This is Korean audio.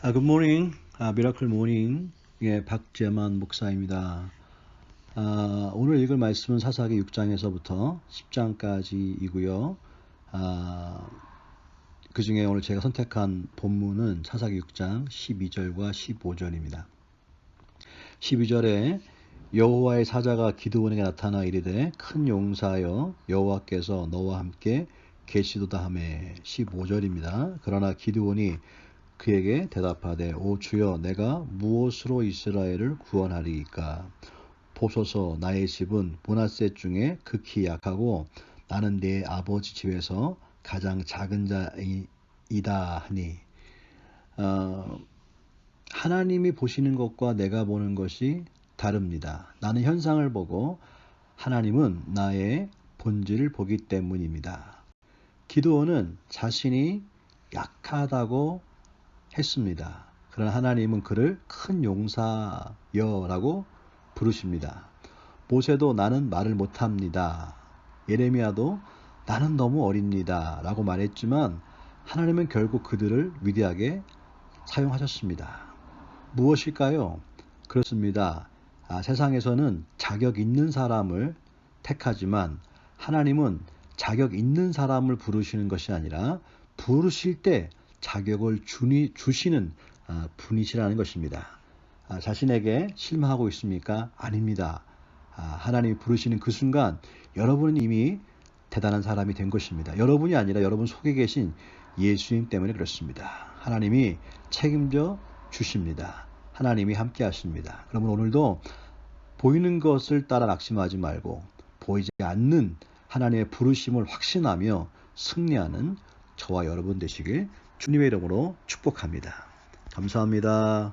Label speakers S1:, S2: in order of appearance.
S1: 아, 굿모닝. 아, 미라클 모닝. 예, 박재만 목사입니다. 아, 오늘 읽을 말씀은 사사기 6장에서부터 10장까지이고요. 아, 그 중에 오늘 제가 선택한 본문은 사사기 6장 12절과 15절입니다. 12절에 여호와의 사자가 기드온에게 나타나 이르되 큰 용사여 여호와께서 너와 함께 계시도다 하매 15절입니다. 그러나 기드온이 그에게 대답하되 오 주여 내가 무엇으로 이스라엘을 구원하리이까 보소서 나의 집은 보나셋 중에 극히 약하고 나는 내 아버지 집에서 가장 작은 자이다 하니 어, 하나님이 보시는 것과 내가 보는 것이 다릅니다. 나는 현상을 보고 하나님은 나의 본질을 보기 때문입니다. 기도원은 자신이 약하다고 했습니다. 그러나 하나님은 그를 큰 용사여라고 부르십니다. 모세도 나는 말을 못합니다. 예레미야도 나는 너무 어립니다. 라고 말했지만 하나님은 결국 그들을 위대하게 사용하셨습니다. 무엇일까요? 그렇습니다. 아, 세상에서는 자격 있는 사람을 택하지만 하나님은 자격 있는 사람을 부르시는 것이 아니라 부르실 때 자격을 주니, 주시는 아, 분이시라는 것입니다. 아, 자신에게 실망하고 있습니까? 아닙니다. 아, 하나님이 부르시는 그 순간 여러분은 이미 대단한 사람이 된 것입니다. 여러분이 아니라 여러분 속에 계신 예수님 때문에 그렇습니다. 하나님이 책임져 주십니다. 하나님이 함께 하십니다. 그러면 오늘도 보이는 것을 따라 낙심하지 말고 보이지 않는 하나님의 부르심을 확신하며 승리하는 저와 여러분 되시길 주님의 이름으로 축복합니다. 감사합니다.